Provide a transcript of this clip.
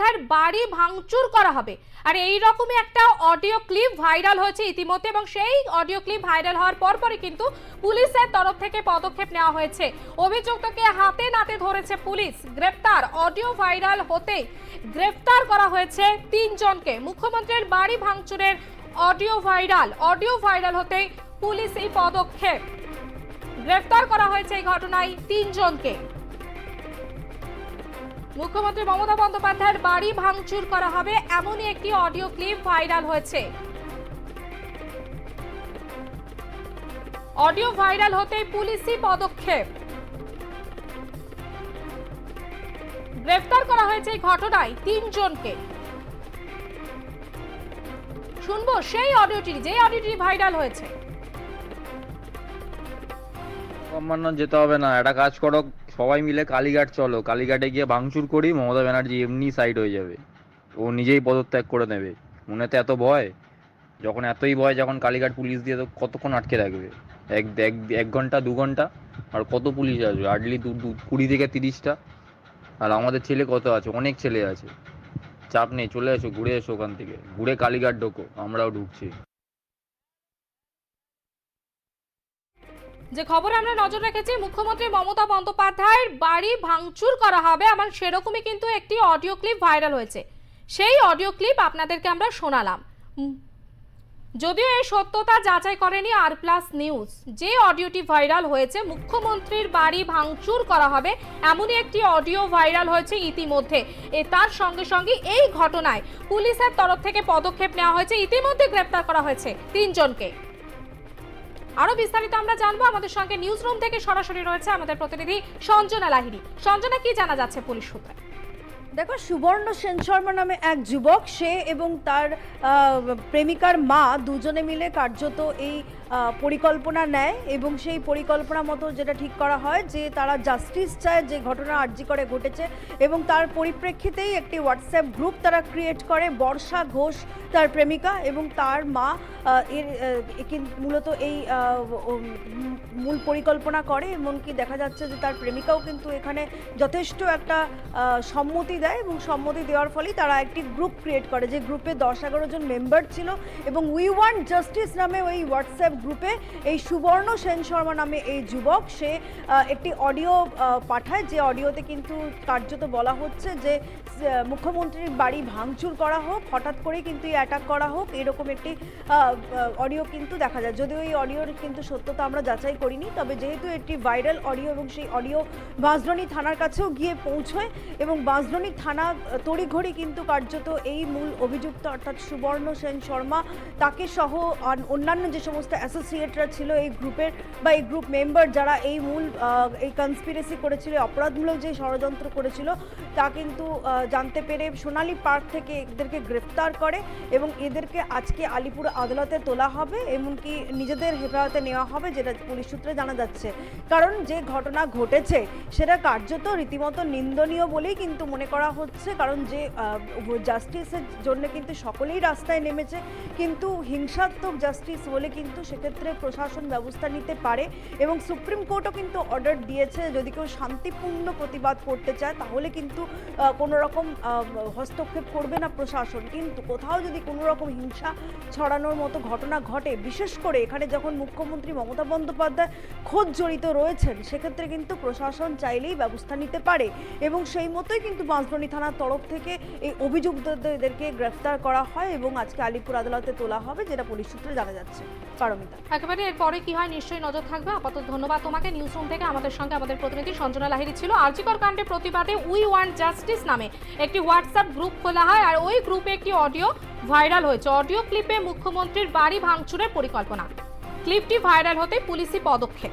বন্দ্যোপাধ্যায়ের বাড়ি ভাঙচুর করা হবে। আর এই রকমই একটা অডিও ক্লিপ ভাইরাল হয়েছে ইতিমধ্যে এবং সেই অডিও ক্লিপ ভাইরাল হওয়ার পরপরই কিন্তু পুলিশের তরফ থেকে পদক্ষেপ নেওয়া হয়েছে। অভিযুক্তকে হাতে নাতে ধরেছে পুলিশ। গ্রেপ্তার অডিও ভাইরাল হতে গ্রেফতার করা হয়েছে তিনজনকে। মুখ্যমন্ত্রীর বাড়ি ভাঙচুরের অডিও ভাইরাল অডিও ভাইরাল হতে পুলিশ এই পদক্ষেপ গ্রেফতার করা হয়েছে এই ঘটনায় তিনজনকে। মুখ্যমন্ত্রী মমতা বন্দ্যোপাধ্যায়ের বাড়ি ভাঙচুর করা হবে, এমনই একটি অডিও ক্লিপ ভাইরাল হয়েছে। অডিও ভাইরাল হতেই পুলিশি পদক্ষেপ। গ্রেফতার করা হয়েছে এই ঘটনায় তিনজনকে। শুনব সেই অডিওটি, যে অডিওটি ভাইরাল হয়েছে। সম্মান যেতে হবে না, একটা কাজ করো সবাই মিলে কালীঘাট চলো। কালীঘাটে গিয়ে ভাঙচুর করি, মমতা ব্যানার্জি এমনি সাইড হয়ে যাবে। ও নিজেই পদত্যাগ করে নেবে। মনে তো এত ভয়, যখন এতই ভয় যখন কালীঘাট পুলিশ দিয়ে তো কতক্ষণ আটকে রাখবে? এক এক এক ঘণ্টা, দু ঘণ্টা? আর কত পুলিশ আসবে? হার্ডলি দু দু, কুড়ি থেকে তিরিশটা? আর আমাদের ছেলে কত আছে? অনেক ছেলে আছে। চাপ নেই, চলে এসো, ঘুরে এসো ওখান থেকে। ঘুরে কালীঘাট ঢোকো, আমরাও ঢুকছি। যে খবরে আমরা নজর রেখেছি, মুখ্যমন্ত্রী মমতা বন্দ্যোপাধ্যায়ের বাড়ি ভাঙচুর করা হবে আমার সেরকমই কিন্তু একটি অডিও ক্লিপ ভাইরাল হয়েছে। সেই অডিও ক্লিপ আপনাদেরকে আমরা শোনালাম। যদিও এই সত্যতা যাচাই করেনি আর প্লাস নিউজ, যে অডিওটি ভাইরাল হয়েছে, মুখ্যমন্ত্রীর বাড়ি ভাঙচুর করা হবে এমনই একটি অডিও ভাইরাল হয়েছে ইতিমধ্যে। এ তার সঙ্গে সঙ্গে এই ঘটনায় পুলিশের তরফ থেকে পদক্ষেপ নেওয়া হয়েছে, ইতিমধ্যে গ্রেপ্তার করা হয়েছে তিনজনকে। আরও বিস্তারিত আমরা জানব। আমাদের সঙ্গে নিউজ রুম থেকে সরাসরি রয়েছে আমাদের প্রতিনিধি সঞ্জনা লাহিড়ী। সঞ্জনা, কি জানা যাচ্ছে পুলিশ সূত্রে? দেখো, সুবর্ণ সেন শর্মা নামে এক যুবক, সে এবং তার প্রেমিকার মা দুজনে মিলে কার্যত এই পরিকল্পনা নেয় এবং সেই পরিকল্পনা মতো যেটা ঠিক করা হয় যে তারা জাস্টিস চায় যে ঘটনা আর্জি করে ঘটেছে এবং তার পরিপ্রেক্ষিতেই একটি হোয়াটসঅ্যাপ গ্রুপ তারা ক্রিয়েট করে, বর্ষা ঘোষ তার প্রেমিকা এবং তার মা এর মূলত এই মূল পরিকল্পনা করে এমনকি দেখা যাচ্ছে যে তার প্রেমিকাও কিন্তু এখানে যথেষ্ট একটা সম্মতি দেয় এবং সম্মতি দেওয়ার ফলেই তারা একটি গ্রুপ ক্রিয়েট করে যে গ্রুপে দশ এগারো জন মেম্বার ছিল এবং উই ওয়ান্ট জাস্টিস নামে ওই হোয়াটসঅ্যাপ গ্রুপে এই সুবর্ণ সেন শর্মা নামে এই যুবক, সে একটি অডিও পাঠায়, যে অডিওতে কিন্তু কার্যত বলা হচ্ছে যে মুখ্যমন্ত্রীর বাড়ি ভাঙচুর করা হোক, হঠাৎ করেই কিন্তু অ্যাটাক করা হোক, এরকম একটি অডিও কিন্তু দেখা যায়। যদিও এই অডিওর কিন্তু সত্যতা আমরা যাচাই করিনি, তবে যেহেতু একটি ভাইরাল অডিও এবং সেই অডিও বাঁশদ্রোণী থানার কাছেও গিয়ে পৌঁছয় এবং বাঁশদ্রোণী থানা তড়িঘড়ি কিন্তু কার্যত এই মূল অভিযুক্ত অর্থাৎ সুবর্ণ সেন শর্মা, তাকে সহ অন্যান্য যে সমস্ত অ্যাসোসিয়েটরা ছিল এই গ্রুপের বা এই গ্রুপ মেম্বার যারা এই মূল এই কনস্পিরেসি করেছিল অপরাধমূলক যে ষড়যন্ত্র করেছিল, তা কিন্তু জানতে পেরে সোনালী পার্ক থেকে এদেরকে গ্রেফতার করে এবং এদেরকে আজকে আলিপুর আদালতে তোলা হবে, এমনকি নিজেদের হেফাজতে নেওয়া হবে, যেটা পুলিশ সূত্রে জানা যাচ্ছে। কারণ যে ঘটনা ঘটেছে, সেটা কার্যত রীতিমতো নিন্দনীয় বলেই কিন্তু মনে করা হচ্ছে, কারণ যে জাস্টিসের জন্য কিন্তু সকলেই রাস্তায় নেমেছে, কিন্তু হিংসাত্মক জাস্টিস বলে কিন্তু সেক্ষেত্রে প্রশাসন ব্যবস্থা নিতে পারে এবং সুপ্রিম কোর্টও কিন্তু অর্ডার দিয়েছে, যদি কেউ শান্তিপূর্ণ প্রতিবাদ করতে চায়, তাহলে কিন্তু কোনো রকম হস্তক্ষেপ করবে না প্রশাসন। কিন্তু কোথাও যদি কোনো রকম হিংসা ছড়ানোর মতো ঘটনা ঘটে, বিশেষ করে এখানে যখন মুখ্যমন্ত্রী মমতা বন্দ্যোপাধ্যায় খোঁজ জড়িত রয়েছেন, সেক্ষেত্রে কিন্তু প্রশাসন চাইলেই ব্যবস্থা নিতে পারে এবং সেই মতোই কিন্তু বাঁশবনি থানার তরফ থেকে এই অভিযুক্তদেরকে গ্রেফতার করা হয় এবং আজকে আলিপুর আদালতে তোলা হবে, যেটা পুলিশ সূত্রে জানা যাচ্ছে। মৌমিতা একেবারে এরপরে কি হয়, নিশ্চয়ই নজর থাকবে। আপাতত ধন্যবাদ তোমাকে। নিউজ থেকে আমাদের সঙ্গে আমাদের প্রতিনিধি সঞ্জনা লাহিরি ছিল। আর্জিকর কাণ্ডের প্রতিবাদে উই ওয়ান্ট জাস্টিস নামে একটি হোয়াটসঅ্যাপ গ্রুপ খোলা হয় আর ওই গ্রুপে একটি অডিও ভাইরাল হয়েছে। অডিও ক্লিপে মুখ্যমন্ত্রীর বাড়ি ভাঙচুরের পরিকল্পনা। ক্লিপটি ভাইরাল হতে পুলিশি পদক্ষেপ।